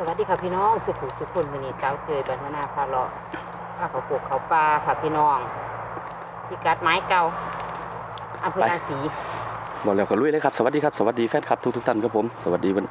สวัสดีค่ะพี่น้องสุขุมสุขุนวันนี้สาวเคยบรรณาพาเลาะพาเขาปลูกเขาปลาค่ะพี่น้องที่กัดไม้เก่าอำเภอไปนาสีบอกแล้วก็ลุยเลยครับสวัสดีครับสวัสดีแฟนคลับทุกทุกๆท่านครับผมสวัสดีวัน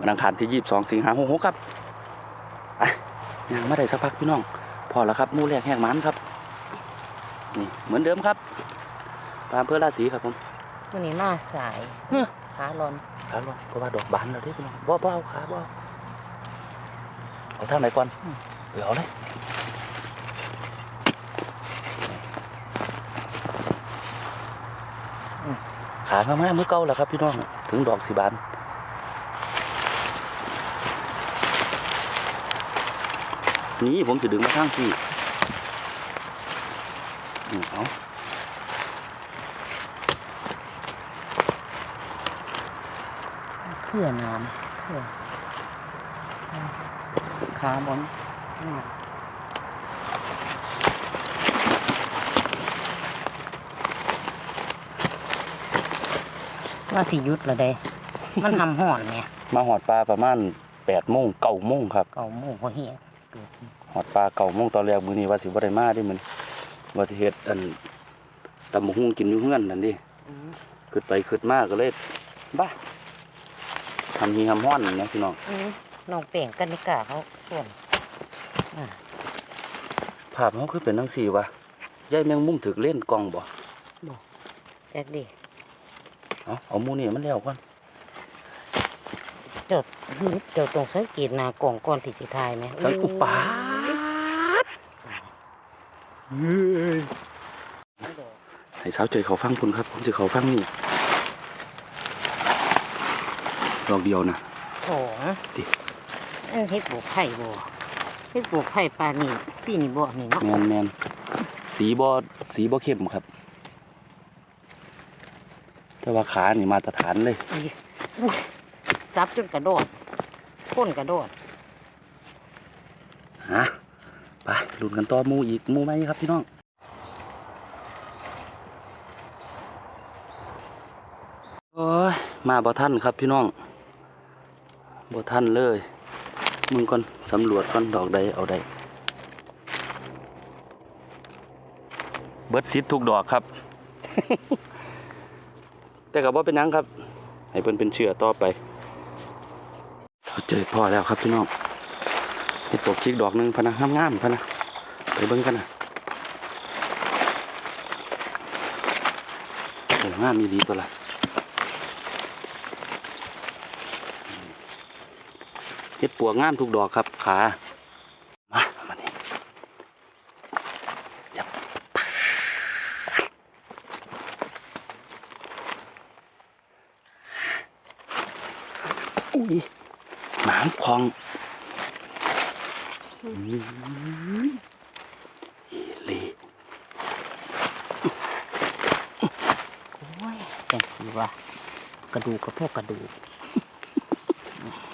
วันอังคารที่ยี่สิบสองสิงหาคมหกครับอะยังไม่ได้สักพักพี่น้อง พอแล้วครับหมู่แรกแหกหมันครับ นี่เหมือนเดิมครับตามเพื่อราศีครับผมวันนี้มาสายเฮ้อขาลอนขาลงเพราะว่าดอกบานแล้วเด้พี่น้องบ่บ่เอาขาบ่เอา เอาทางไหนก่อนเดี๋ยวเอาเลยขามามามือเก่าแล้วครับ พี่น้อง ถึงดอกสีบานนี่ผมจะดึงมาข้างสี่อืมเอาเพื่อน้ำเพื่อ ขาบนอืมว่าสิหยุดละเด้ มันทำห่อนเนี่ยมาหอดปลาประมาณแปดโมงเก้าโมงครับเก่าหมู่ก็เหี้ยเกิดหอดปลาเก่าโมงตอนแรกมื้อนี้ว่าสิบ่ได้มาเดิมันว่าสิเฮ็ดอันตำบักหุ่งกินอยู่เฮือนนั่นดิอืมขึ้นไปขึ้นมาก็เลยบ้าทำฮีทำห้อนนะพี่น้อง อืม น้องเป่งกันนิกาเขาส่วนภาพเขาคือเป็นจังซี่วะยายแมงมุมถึกเล่นกล้องบ่แอกดิเอาเอาหมูนี่มันแล้วก่อนเจ้าเจ้าต้องสังเกตหนากล่องก่อนที่สิทายไหมใส่อุปาดเฮ้ยให้สาวใจเขาฟังพุ่นครับผมจะเขาฟังนี่ดอกเดียวนะของดิ เอ้ยเฮ็ดบวกไผ่บ่เฮ็ดบวกไผ่ปลานี่ปีนี่บ่นี่เนาะแมนแมนสีบอสีบอเข้มครับ แต่ว่าขานี่มาตรฐานเลยอุ๊ยอุ๊ยซับจนกระโดดก้นกระโดดฮะไปลุ้นกันต่อหมูอีกหมูไหมครับพี่น้องโอ้ยมาบ่ท่านครับพี่น้องบ่ท่านเลย มึงก่อนสำรวจก่อนดอกใดเอาใดเบิดซิดทุกดอกครับ แต่กับว่าเป็นหยังครับ ให้เพิ่นเป็นเชื่อต่อไปเราเจอพ่อแล้วครับพี่น้องเห็ดตกชิกดอกหนึ่งพนะงามๆพนะไปเบิ่งกันนะโอ้งามมีดีตัวละ เห็ดปวกงามทุกดอกครับขา มามานี่จับอุ้ยหมามคลองเอล่โอ้ยจังสิว่ะกระดูกกับพวกกระดูก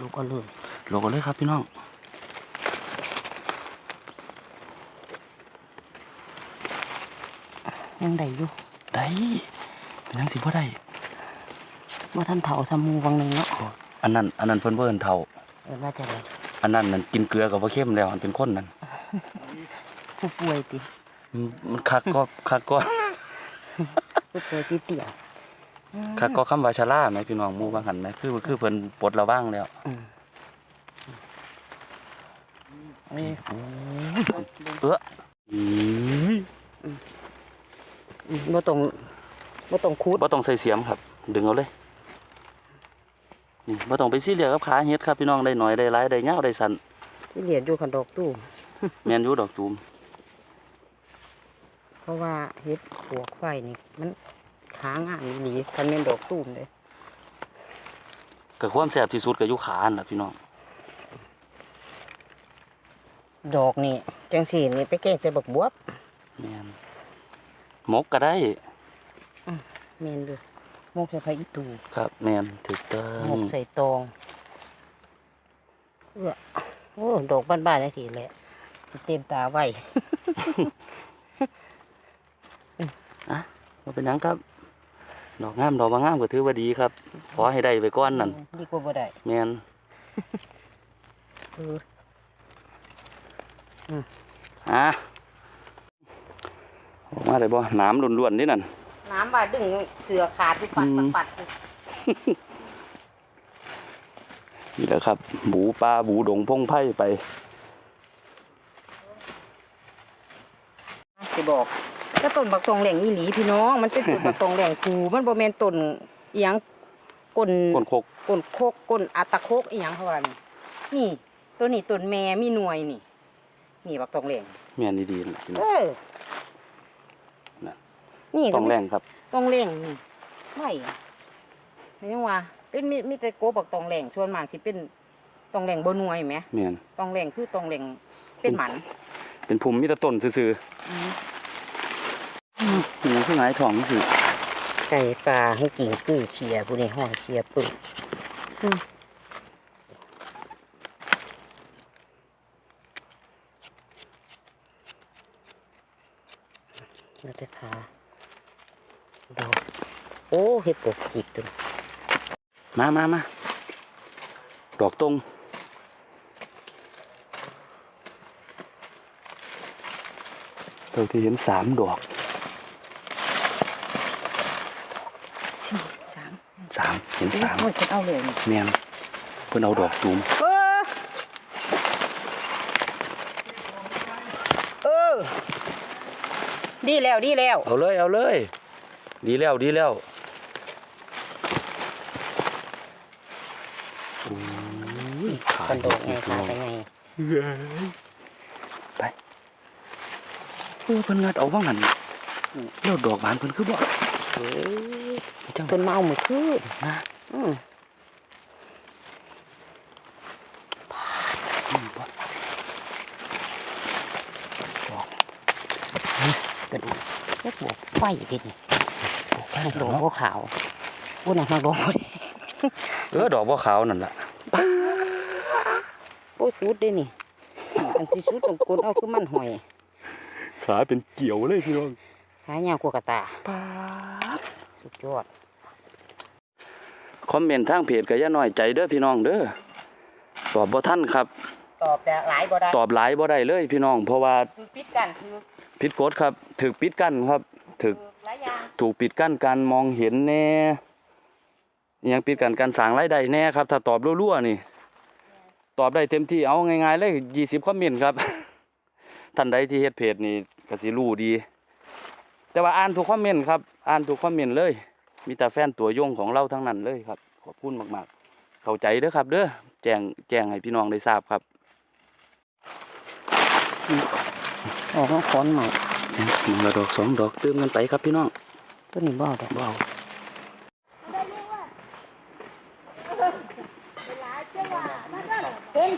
ลูกก็เลย รอกันเลยครับพี่น้องยังได้อยู่ได้เป็นยังสิบ่ได้ว่าท่านเฒ่าซามูวังหนึงเนาะอันนั้น อันนั้นเพิ่นเบิ่นเท่าเออว่าจะได้อันนั้นนั่นกินเกลือกับว่าเข้มแล้วอันเป็นคนนั่นผู้ป่วยติมันมันคักก็คักก็ผู้ป่วยติเตี่ยคักก็คำว่าชะล่าไหมพี่น้องหมู่บางหันไหมคือคือเพิ่นปลดระว่างแล้วอื มเอ้ยเอออีอืมบ่ต้องบ่ต้องคูดบ่ต้องใส่เสียมครับ ดึงเอาเลยนี่บ่ต้องไปซีเรียสกับขาเฮ็ดครับพี่น้องได้หน่อยได้หลายได้ยาวได้สั้นที่เหรียญอยู่ขันดอกตู้แม่นอยู่ดอกตูมเพราะว่าเฮ็ดปวกไฟนี่มันขางานดีคันเป็นดอกตูมเลยก็ความแซ่บที่สุดก็อยู่ขาน่ะพี่น้อง ดอกนี่จังสีนี่ไปแกงใส่บักบวบแม่นหมกก็ได้แม่นเด้อหมกใส่ไผอีตูครับแม่นถูกต้อหมงกใส่ตองเอื้อโอ้ดอกบ้านๆจังซี่แหละเต็มตาไว้บ่เป็นหยังครับ ดอกงามดอกบ่งามก็ถือว่าดีครับ ขอให้ได้ไว้ก่อนนั่นดีกว่าบ่ได้แม่น ออะออกมาได้บ่น้ำล้วนๆนี่นั่นน้ำว่าดึงเสือขาดที่ปัดอืปัดมปัดนี่แหละครับหมูปลาหมูดงพงไพ่ไปสิบอกก็ต้นบักตองแหล่งอีหลีพี่น้อง มันเป็นต้นบักตองแหล่งคูมันบ่แม่นต้นเอียงก้นก้นโคกก้นโคกก้นอัตตะโคกอีหยังเขาว่านี่นี่ตัวนี้ต้นแม่มีหน่วยนี่ นี่บักตองแหล่งแม่นดีๆนั่นแหละพี่น้เอองอน่ะ นี่ก็ต้องแรงครับ ตองแหล่งนี่ไม่ไม่ยังว่าเป็นมีมีแต่โกบักตองแหล่งส่วนมากสิเป็นตองแหล่งบ่หน่วยแหมแม่นตองแหล่งคือตองแหล่งเป็นหมันเป็นภูมิมีแต่ต้นซื่ออืมๆมันยังคือหงายท้องสิไก่ปลาให้กิ่งกุ้ยเชียผู้ในห้องเชียปึ้ง แล้วแต่ขาดอกโอ้เห็ดปกจิกตัวนี้มามามาดอกตรงเราที่เห็นสามดอกสามสามเห็นสามโอ้ยจะเอาเลยนี่แม่นเพิ่นเอาดอกตูมเออเออ ดีแล้วดีแล้ว เอาเลยเอาเลย ดีแล้วดีแล้วโอ้ยขากันโดดไงพี่ขาน้องไปไงไปเออเพิ่นงัดเอาว่างั้นแล้วดอกบานเพิ่นคือบ่เฮ้ยจังเพิ่นมาเอามือคืนนะอืมอืมบ่ กระดูก เล็กบวกไฟดินี่ดอกนักโดเนาะบัวขาวอุ้ยนักโดบัวเออดอกบ่ขาวนั่นแหละโอ้สุดเด้นี่อันที่สุดตรงกนเอาคือมันหอยขาเป็นเกี่ยวเลยพี่น้องหายาวกว่ากระตาป๊าสุดยอดคอมเมนต์ทางเพจก็ย่าน้อยใจเด้อพี่น้องเด้อตอบบ่ทันครับ ตอบแต่หลายบ่ได้ตอบหลายบ่ได้เลยพี่น้อง เพราะว่าคือปิดกันคือ ผิดกฎครับถูกปิดกั้นครับถูกหลายอย่างถูกปิดกั้นการมองเห็นแน่อิหยังปิดกั้นการสร้างรายได้แน่ครับ ถ้าตอบรั่วๆนี่ ตอบได้เต็มที่เอาง่ายๆเลย20คอมเมนต์ครับท่านใดที่เฮ็ดเพจนี่ก็สิรู้ดี แต่ว่าอ่านทุกคอมเมนต์ครับอ่านทุกคอมเมนต์เลย มีแต่แฟนตัวยงของเราทั้งนั้นเลยครับ ขอบคุณมากๆ เข้าใจเด้อครับ เด้อแจ้งแจ้งให้พี่น้องได้ทราบครับ ออกมาค้อนใหม่หนึ่งละดอกสองดอกเติมกันไปครับพี่น้องตัวนี้บ่ดอกเบาเห็น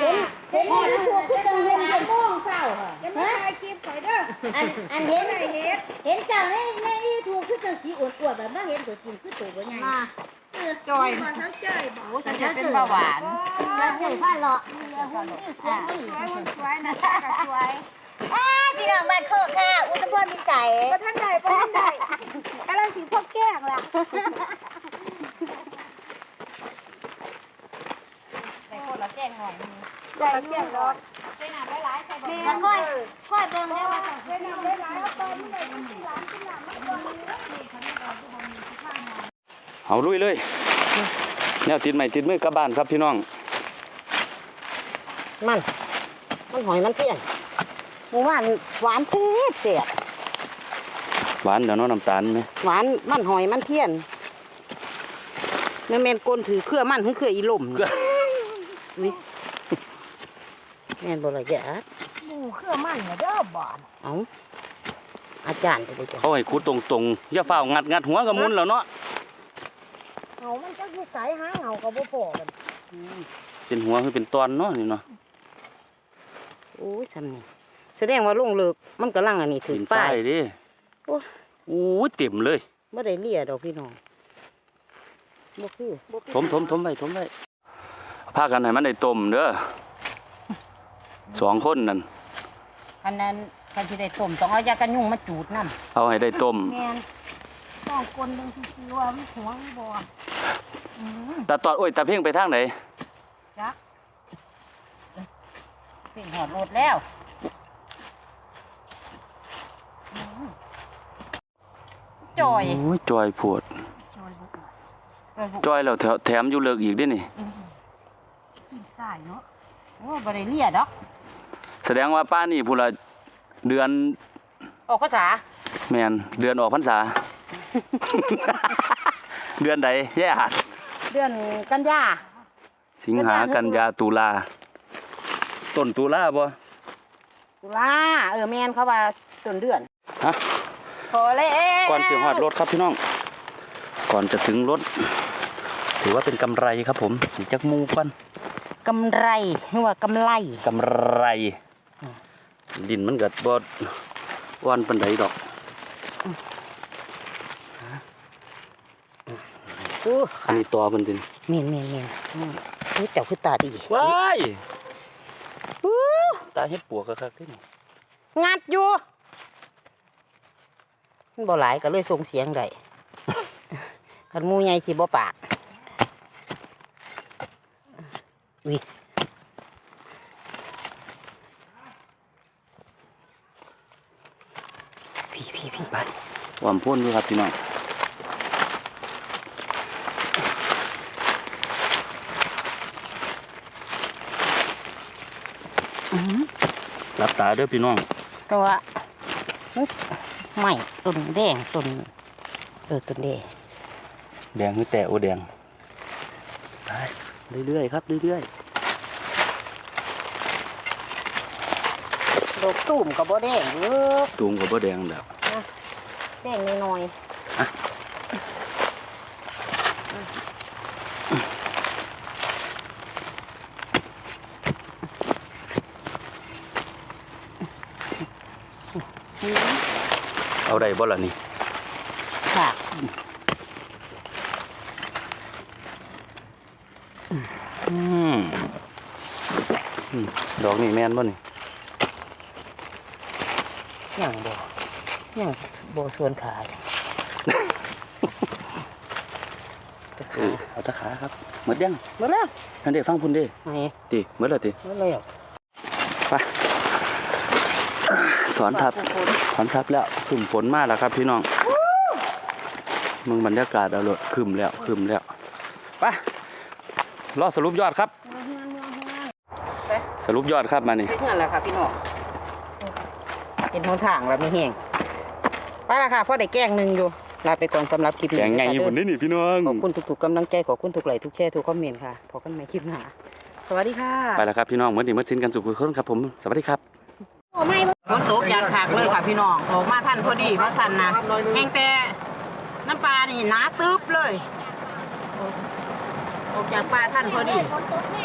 เห็นเห็นนี่ถูกคือจังเห็นเป็นม่วงเศร้ายังไม่ถ่ายคลิปข่อยเด้ออันอันเห็นเห็นเห็นจังในในนี่ถูกคือจังสีอวดๆแบบมาเห็นตัวจริงคือตัวบ่ใหญ่จอยมาทั้งใจบ่โอ้ฉันจะเป็นเบาหวานแล้วเห็นผ้าเลาะมีหุ่นนี่สวยนี่สวยหุ่นสวยนะตาก็สวย อ้าพี่น้องบ้านโคกค่ะ อุตพรพิสัยบ่ทันได้บ่ทันได้กำลังสิพกแก้งล่ะในคนละแจ้งหน่อยได้แก้งดอกใส่น้ำหลายๆใส่บ่มาค่อยค่อยเบิ่งได้ว่าใส่น้ำหลายๆเอาตอนนี้เอาลุยเลยแนวติดใหม่ติดมือกลับบ้านครับพี่น้อง มัน มันหอยมันเพี้ยน หมู่บ้านหวานเสียบเสียบหวานเดี๋ยวเน้องน้ำตาลไหมหวานมันหอยมันเพี้ยนแม่แม่นกลถือเครือมันถึงเครืออีหล่มนี่อุ๊ยแม่นบ่ละยะหมูเครือมันเนี่ยเด้อบานเอาอาจารย์ไปเลยจ้ะเขาให้คูดตรงๆอย่าเฝ้างัดงัดหัวกับมุนแล้วเนาะเงามันจะอยู่สายหาเงากับบ่พอกันเป็นหัวคือเป็นตอนเนาะนี่เนาะโอ้ยซ้ำนี่ แสดงว่าลงเลิกมันกำลังอันนี้ถืกิอนไฟป้ายดิโอ้ยโอ้ยเต็มเลยบ่ได้เลียดอกพี่น้องบ่คือบ่คือทมทมทมไว้ทมไว้พากันให้มันได้ต้มเด้อสองคนนั่นอันนั้นคันสิได้ต้มต้องเอายากันยุงมาจูดน้ำเอาให้ได้ต้มแม่นต้องกลนเบิ่งซื่อๆว่ามันหัวมันบ่อืมตาตอดโอ้ยตาเพ่งไปทางไหนจักถึงหอดรถแล้ว จอยโอ้ยจอยปวดจอยแล้วแถวแถมอยู่เลิกอีกเด้วยนี่กินสายเนาะโอ้บริเลียดอกแสดงว่าป้านี่พูละเดือน ออกภาษาแมนเดือนออกพรรษา เดือนใดแย่หัดเดือนกันยาสิงหากันยาตุลาต้นตุลาบ่ตุลาเออแมนเขาว่าต้นเดือนฮะ พอแล้วก่อนสิฮอดรถครับพี่น้อง ก่อนจะถึงรถ ถือว่าเป็นกำไรครับผมสีจักหมูก่อนกำไรหรือว่ากำไรกำไร ดินมันก็บ่ว่อนปานใดดอกอู้อันนี้ตัวเพิ่นดินเมนเมนเมนอืมอู้เจ้าคือตาดีว้ายอู้ตาเฮ็ดปวกคักๆที่นี่งัดอยู่ มันบ่หลายก็เลยส่งเสียงได้คันหมูใหญ่สิบ่ปากวิพี่พี่พี่ไปวอมพ่นอยู่ครับพี่น้องรับตาเด้อพี่น้องแต่ว่ามัน ใหม่ต้นแดงต้นเออต้นแดงแดงคือแต่โอแดงไปเรื่อยๆครับเรื่อยดอกตุ่มกับบ่แดงเออๆตูมกับบ่แดงแล้วแดงน้อย เอาได้บ่ล่ะนี่ๆค่ะอืมอืมดอกนี่แม่นบ่นี่ยังบ่ยังบ่ส่วนขายตะเอขาอเอาตะขาครับหมดยังหมดแล้วนั่นเด้ฟังพุ่นเด้ไหนติหมดแล้วติหมดแล้ว ไป ถอนทับถอนทับแล้วขึ้นฝนมาแล้วครับพี่น้องมึงบรรยากาศเอาเลยขึ้นแล้วขึ้นแล้วไปรอสรุปยอดครับ สรุปยอดครับมานี่เพื่อนแล้วค่ะพี่น้องเห็นหนทางแล้วไม่แห้งไปและค่ะพ่อได้แกล้งหนึ่งอยู่ลาไปก่อนสำหรับคลิปนี้แกงไงนะคะอยู่บนเด้นี้นี่พี่น้องขอบคุณทุกๆกำลังใจขอบคุณทุกไลค์ทุกแชร์ทุกคอมเมนต์ค่ะพบกันใหม่คลิปหน้าสวัสดีค่ะ ไปแล้วครับพี่น้องเมื่อนี้เมื่อสิ้นกันสุขคนครับผม สวัสดีครับโอ้ไม่ ฝนตกอยางขากเลยค่ะพี่น้องออกมาท่านพอดีเพราะสันนะแห้งแต่น้ำปลานี่หนาตึ๊บเลย ออกจากปลาท่านพอดีฝนตกเน่